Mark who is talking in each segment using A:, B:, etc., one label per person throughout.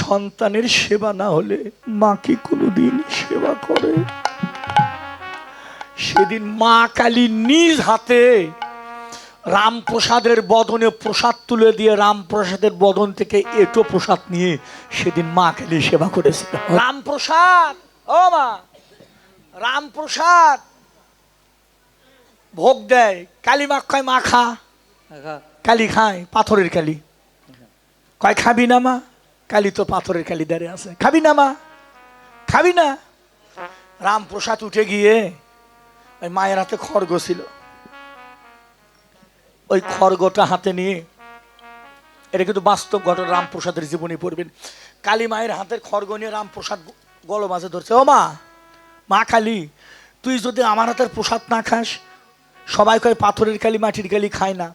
A: সন্তানের সেবা না হলে মা কি কোনোদিন সেবা করে? সেদিন মা কালী নিজ হাতে রামপ্রসাদের বদনে প্রসাদ তুলে দিয়ে রামপ্রসাদের বদন থেকে এটো প্রসাদ নিয়ে সেদিন মা কালী সেবা করেছিল রামপ্রসাদ! ও মা! রামপ্রসাদ! ভোগ দেয়। কালী মা কয় মা খা। কালী খায় পাথরের কালী। কয় খাবি না মা? কালী তো পাথরের কালী দাঁড়িয়ে আছে। খাবি না, মা? খাবি না? রামপ্রসাদ উঠে গিয়ে ওই মায়ের হাতে খড়গ ছিল। ওই খড়গটা হাতে নিয়ে, এটা কিন্তু বাস্তব ঘটনা, রামপ্রসাদের জীবনী পড়বেন। কালী মায়ের হাতের খড়গ নিয়ে রামপ্রসাদ গল মাঝে ধরছে। ও মা মা কালী, তুই যদি আমার হাতের প্রসাদ না খাস, সবাই কয় পাথরের কালি, মাটির কালি খায় না।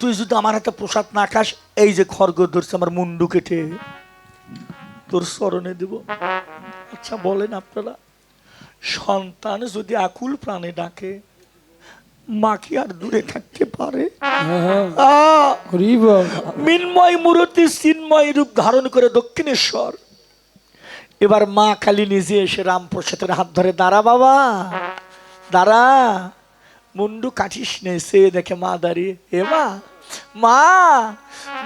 A: তুই যদি আমার হাতে প্রসাদ না খাস, এই যে খড়গ ধরছে, আমার মুন্ডু কেটে। তোর স্মরণে দেব। আচ্ছা বলেন আপনারা সন্তান যদি আকুল প্রাণে ডাকে মা কি আর দূরে থাকতে পারে? আহ! মিন্ময় মূর্তি চিন্ময় রূপ ধারণ করে দক্ষিণেশ্বর। এবার মা কালী নিজে এসে রামপ্রসাদের হাত ধরে দাঁড়া বাবা দাঁড়া মুন্ডু কাটিস নে সে দেখে মা দাঁড়িয়ে এ মা মা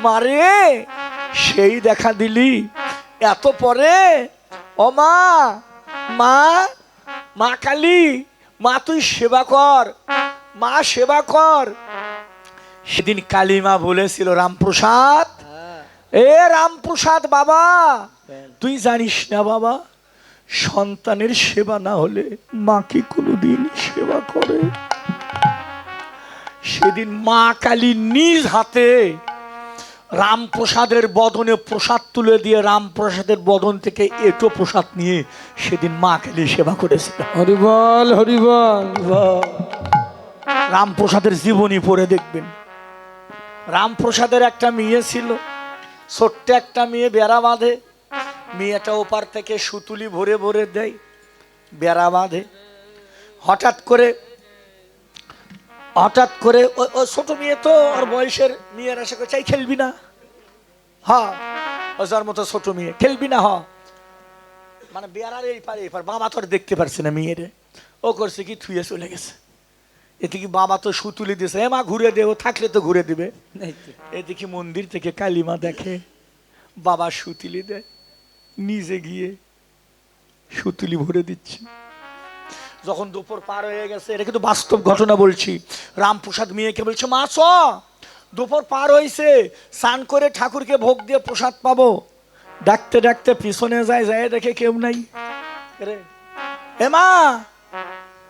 A: মারে সেই দেখা দিলি এত পরে? ও মা মা মা কালী, মা তুই সেবা কর, মা সেবা কর। সেদিন কালিমা বলেছিল, রামপ্রসাদ, এ রামপ্রসাদ বাবা, তুই জানিস না বাবা, সন্তানের সেবা না হলে মা কি কোনোদিন সেবা করে? সেদিন মা কালী নিজ হাতে রামপ্রসাদের বদনে প্রসাদ তুলে দিয়ে রামপ্রসাদের বদন থেকে এটো প্রসাদ নিয়ে সেদিন মা কালী সেবা করেছিল।
B: হরিবল হরিবল।
A: রামপ্রসাদের জীবনী পড়ে দেখবেন। রামপ্রসাদের একটা মেয়ে ছিল ছোট্ট একটা মেয়ে বেড়া বাঁধে। মেয়েটা ওপার থেকে সুতুলি ভরে ভরে দেয় বেড়া বাঁধে। হঠাৎ করে হঠাৎ করে ও ছোট মেয়ে তো ওর বয়সের মেয়ের আশা করে চাই খেলবি না? হ্যাঁ ও যার মতো ছোট মেয়ে খেলবি না হ। মানে বেড়ার এই পারে এই পার বাবা তো দেখতে পারছে না মেয়েরে। ও করছে কি থুয়ে চলে গেছে। এদিকে বাবা তো সুতুলি দিয়েছে এ মা ঘুরে দেবো থাকলে তো ঘুরে দিবে। এদিকে মন্দির থেকে কালিমা দেখে বাবা সুতুলি দেয় নিজে গিয়ে সুতুলি ভরে দিচ্ছে। যখন দুপুর পার হয়ে গেছে, এটা কিন্তু বাস্তব ঘটনা বলছি। রামপ্রসাদ মেয়েকে বলছে, মা, চ, দুপুর পার হয়েছে স্নান করে ঠাকুরকে ভোগ দিয়ে প্রসাদ পাবো। ডাকতে ডাকতে পিছনে যায় যায় দেখে কেউ নাই। রে এ মা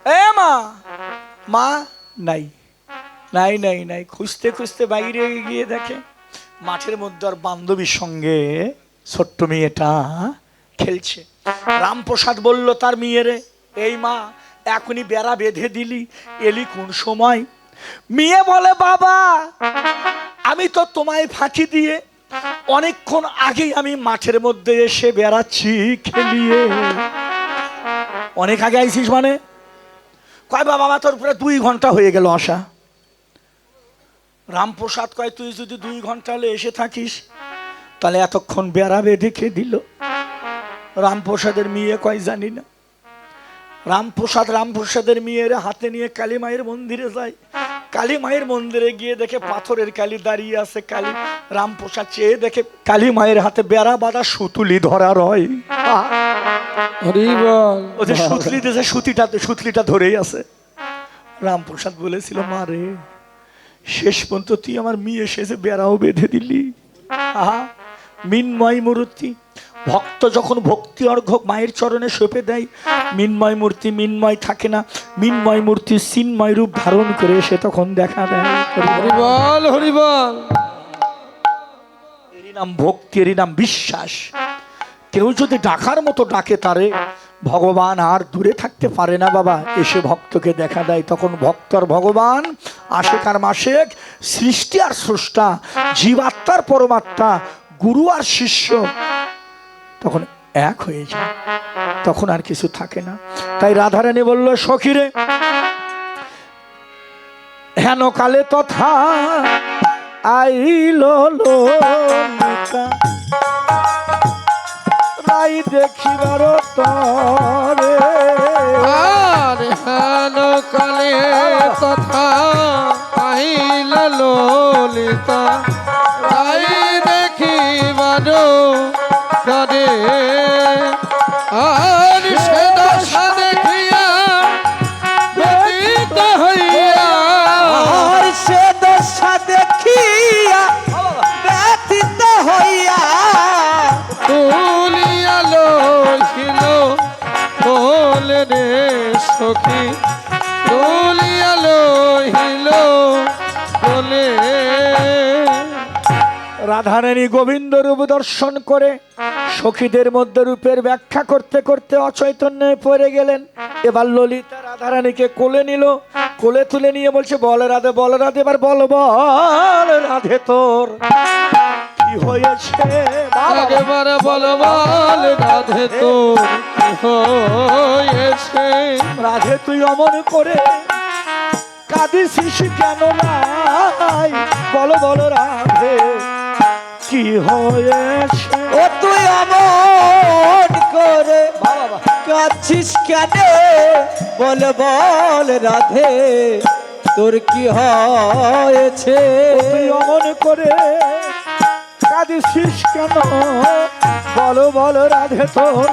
A: এ মা মা, নাই নাই নাই নাই। খুঁজতে খুঁজতে বাইরে গিয়ে দেখে মাঠের মধ্যে আর বান্ধবীর সঙ্গে ছোট্ট মেয়েটা খেলছে। রামপ্রসাদ বলল, তার মেয়েরে, এই মা এখনই বেড়া বেঁধে দিলি, এলি কোন সময়? মেয়ে বলে, বাবা, আমি তো তোমায় ফাঁকি দিয়ে অনেকক্ষণ আগেই আমি মাঠের মধ্যে এসে বেড়াচ্ছি খেলিয়ে। অনেক আগে আইছিস মানে? কয়, বাবা মা তোর উপরে দুই ঘণ্টা হয়ে গেল আসা রামপ্রসাদ কয়, তুই যদি দুই ঘণ্টা হলে এসে থাকিস, তাহলে এতক্ষণ বেড়া বেঁধে খেয়ে দিল। রামপ্রসাদের মেয়ে কয়, জানি না। রামপ্রসাদ রামপ্রসাদের মেয়ের হাতে নিয়ে কালী মায়ের মন্দিরে যায়। কালী মায়ের মন্দিরে গিয়ে দেখে পাথরের কালী দাঁড়িয়ে আছে কালী। রামপ্রসাদ চেয়ে দেখে কালী মায়ের হাতে বেড়া বাঁধা সুতুলি ধরা রয়। ও যে সুতলি দিয়েছে সুতিটা সুতলিটা ধরেই আছে। রামপ্রসাদ বলেছিল মা রে শেষ পর্যন্ত তুই আমার মেয়ে এসেছে বেড়াও বেঁধে দিলি। আহা মিনময় মূর্তি ভক্ত যখন ভক্তি অর্ঘ মায়ের চরণে সঁপে দেয় মিনময় মূর্তি মিনময় থাকে না মিনময় মূর্তি চিন্ময় রূপ ধারণ করে সে তখন দেখা দেয়।
B: হরিবল হরিবল।
A: এরই নাম ভক্তি এরই নাম বিশ্বাস। কেউ যদি ডাকার মতো ডাকে তারে ভগবান আর দূরে থাকতে পারে না বাবা। এসে ভক্তকে দেখা দেয় তখন ভক্ত আর ভগবান আশেক আর মাসেক সৃষ্টি আর স্রষ্টা জীবাত্মার পরমাত্মা গুরু আর শিষ্য তখন এক হয়ে যায়। তখন আর কিছু থাকে না। তাই রাধারানী বলল, সখিরে, হেন কালে তথা আইল চাই দেখিবার তরে।
B: হেন কালে তথা পাইল ললিতা। তুলিয়া লহিল বলে
A: রাধারানী গোবিন্দ রূপ দর্শন করে সখীদের মধ্যে রূপের ব্যাখ্যা করতে করতে অচৈতন্য পড়ে গেলেন। এবার ললিতা রাধারানীকে কোলে নিল কোলে তুলে নিয়ে বলছে বল রাধে বল রাধে এবার বল বল রাধে তোর। কি হয়েছে?
B: বল বল রাধে তোর।
A: রাধে তুই অমন করে কাঁদিস কেন নাই? বলো বলো রাধে কি হয়েছে?
C: ও তুই অমন করে কাছিস কেন? বল বল রাধে তোর কি হয়েছে?
A: তুই অমন করে কাঁদিস কেন? বলো বলো রাধে তোর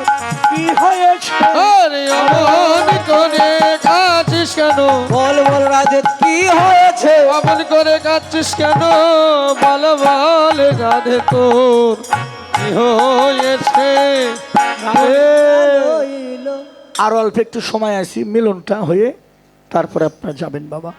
A: কি হয়েছে?
B: আরে অমন করে কাঁদছিস কেন?
C: বল কি হয়েছে?
B: অমন করে কাঁদছিস কেন? বল বল রাধে তোর কি হয়েছে?
A: আর অল্প একটু সময় আছি মিলনটা হয়ে তারপরে আপনারা যাবেন বাবা।